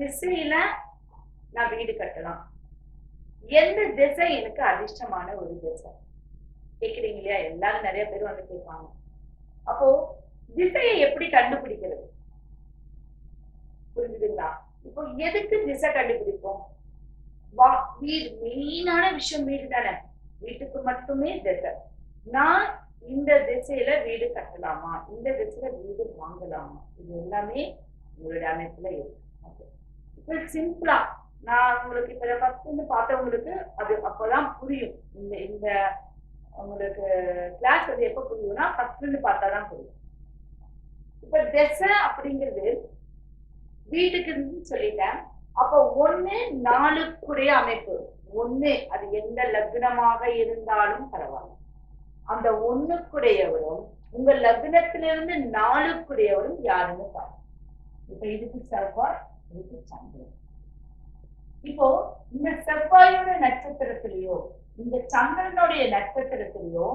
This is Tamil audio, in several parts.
திசையில நான் வீடு கட்டலாம். எந்த திசை எனக்கு அதிர்ஷ்டமான ஒரு திசை? கேட்குறீங்க இல்லையா? எல்லாரும் நிறைய பேர் வந்து கேட்பாங்க. அப்போ திசையை எப்படி கண்டுபிடிக்கிறது? புரிஞ்சுதுங்களா? இப்போ எதுக்கு திசை கண்டுபிடிப்போம்? வா வீடு மெயினான விஷயம் வீடு தானே. வீட்டுக்கு மட்டுமே திசை. நான் இந்த திசையில வீடு கட்டலாமா? இந்த திசையில வீடு வாங்கலாமா? இது எல்லாமே உங்களுடைய அமைப்புல இருக்கு. சிம்பிளா நான் உங்களுக்கு இப்ப ஃபர்ஸ்ட் பார்த்தவங்களுக்கு அது அப்பதான் புரியும். இந்த இந்த உங்களுக்கு கிளாஸ் அது எப்ப புரியும்னா ஃபர்ஸ்ட் பார்த்தாதான் புரியும். இப்ப திசை அப்படிங்கிறது வீட்டுக்கு சொல்லிட்டேன். அப்ப ஒண்ணு நாளுக்குடைய அமைப்பு. ஒண்ணு அது எந்த லக்னமாக இருந்தாலும் பரவாயில்ல. அந்த ஒண்ணுக்குடையவரும் உங்க லக்னத்திலிருந்து நாளுக்குடையவரும் யாருன்னு பாருங்க. இப்ப இதுக்கு செவ்வாய் இதுக்கு இப்போ இந்த செவ்வாயோட நட்சத்திரத்திலேயோ இந்த சந்திரனுடைய நட்சத்திரத்திலேயோ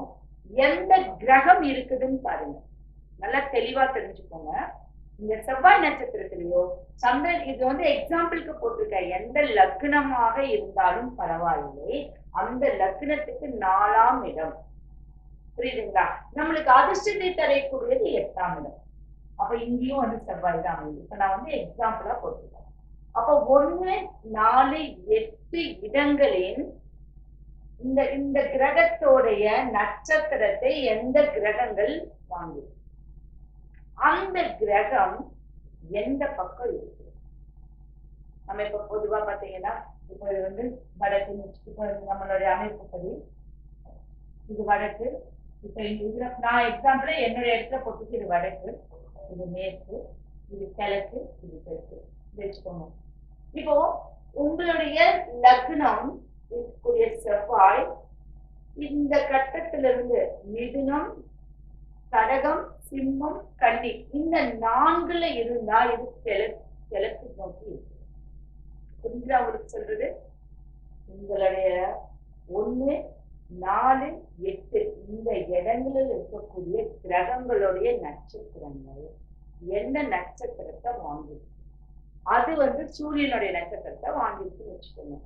எந்த கிரகம் இருக்குதுன்னு பாருங்க. நல்லா தெளிவா தெரிஞ்சுக்கோங்க. இந்த செவ்வாய் நட்சத்திரத்திலேயோ சந்திரன் இது வந்து எக்ஸாம்பிளுக்கு போட்டிருக்க எந்த லக்னமாக இருந்தாலும் பரவாயில்லை. அந்த லக்னத்துக்கு நாலாம் இடம். புரியுதுங்களா? நம்மளுக்கு அதிர்ஷ்டத்தை தரக்கூடியது எட்டாம் இடம். அப்ப இங்கேயும் வந்து செவ்வாய் தான் அமையுது இப்ப நான் வந்து எக்ஸாம்பிளா போட்டிருக்கேன் அப்ப ஒண்ணு நாலு எட்டு இடங்களின் இந்த இந்த கிரகத்தோடைய நட்சத்திரத்தை எந்த கிரகங்கள் வாங்குது அந்த கிரகம் எந்த பக்கம் இருக்கு? நம்ம இப்ப பொதுவா பாத்தீங்கன்னா இப்ப இது வந்து வடக்கு இப்ப நம்மளுடைய அமைப்புப்படி இது வடக்கு இப்ப இந்த இதுல நான் எக்ஸாம்பிள் என்னுடைய இடத்துல போட்டுக்கு இது வடக்கு. இது மேற்கு இது கிழக்கு இது தெற்கு. வச்சுக்கோங்க. இப்போ உங்களுடைய லக்னம் இருக்கக்கூடிய செவ்வாய் இந்த கட்டத்திலிருந்து மிதுனம் கடகம் சிம்மம் கன்னி இந்த நான்குல இருந்தா இது கிழக்கு கிழக்கு நோக்கி இருக்கு. அவருக்கு உங்களுக்கு சொல்றது? உங்களுடைய ஒண்ணு நாலு எட்டு. இந்த இடங்களில் இருக்கக்கூடிய கிரகங்களுடைய நட்சத்திரங்கள். என்ன நட்சத்திரத்தை வாங்கிருக்கு அது வந்து சூரியனுடைய நட்சத்திரத்தை வாங்கிருக்குன்னு வச்சுக்கோங்க.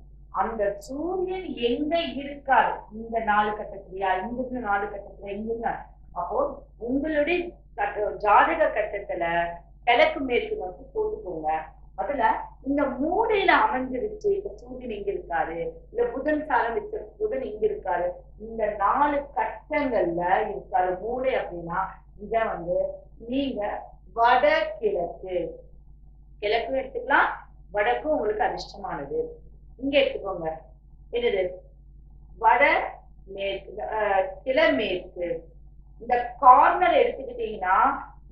அந்த சூரியன் எங்க இருக்காரு? இந்த நாலு கட்டத்திலயா? இங்கிருந்து நாலு கட்டத்துல எங்கிருந்தா அப்போ உங்களுடைய ஜாதக கட்டத்துல கிழக்கு மேற்கு நோக்கி போட்டுக்கோங்க. அதுல இந்த மூலையில அமைஞ்சிருச்சு. இப்ப சூரியன் இங்க இருக்காரு. இந்த புதன் சாரம் வச்ச புதன் இங்க இருக்காரு. இந்த நாலு கட்டங்கள்ல இருக்காரு மூளை அப்படின்னா இத வந்து நீங்க வடகிழக்கு. கிழக்கும் எடுத்துக்கலாம். வடக்கும் உங்களுக்கு அதிர்ஷ்டமானது. இங்க எடுத்துக்கோங்க. என்னது? வட மேற்கு கிழமேற்கு இந்த கார்னர் எடுத்துக்கிட்டீங்கன்னா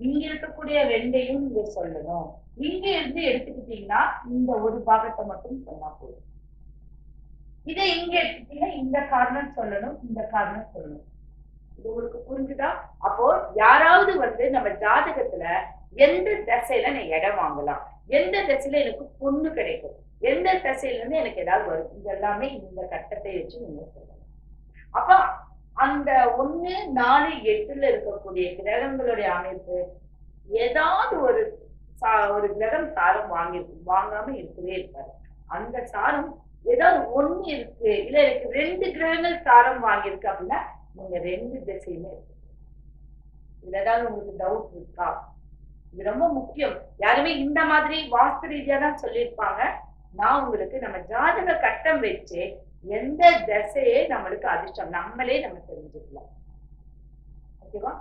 இங்க இருக்கக்கூடிய ரெண்டையும் நீங்க சொல்லணும். இங்க இருந்து எடுத்துக்கிட்டீங்கன்னா இந்த ஒரு பாகத்தை மட்டும் சொன்னா போதும். இதை இங்க எடுத்துட்டீங்கன்னா இந்த காரணம் சொல்லணும் இந்த காரணம் சொல்லணும். இது உங்களுக்கு புரிஞ்சுதா? அப்போ யாராவது வந்து நம்ம ஜாதகத்துல எந்த தசையில நான் இடம் வாங்கலாம்? எந்த தசையில எனக்கு பொண்ணு கிடைக்கும்? எந்த தசையில இருந்து எனக்கு ஏதாவது வரும்? இது எல்லாமே இந்த கட்டத்தை வச்சு நீங்க சொல்லலாம் அப்ப அந்த ஒண்ணு நாலு எட்டுல இருக்கக்கூடிய கிரகங்களுடைய அமைப்பு ஏதாவது ஒரு சா- ஒரு கிரகம் சாரம் வாங்கி வாங்காம இருக்கவே இருக்காது. அந்த சாரம் ஏதாவது ஒண்ணு இருக்கு இல்ல எனக்கு ரெண்டு கிரகங்கள் சாரம் வாங்கியிருக்கு அப்படின்னா நீங்க ரெண்டு திசையுமே இருக்கு. இதுல ஏதாவது உங்களுக்கு டவுட் இருக்கா? இது ரொம்ப முக்கியம். யாருமே இந்த மாதிரி வாஸ்து ரீதியா தான் சொல்லியிருப்பாங்க. நான் உங்களுக்கு நம்ம ஜாதக கட்டம் வச்சு எந்த திசையை நம்மளுக்கு கஷ்டம். நம்மளே நம்ம தெரிஞ்சுக்கலாம். ஓகேவா?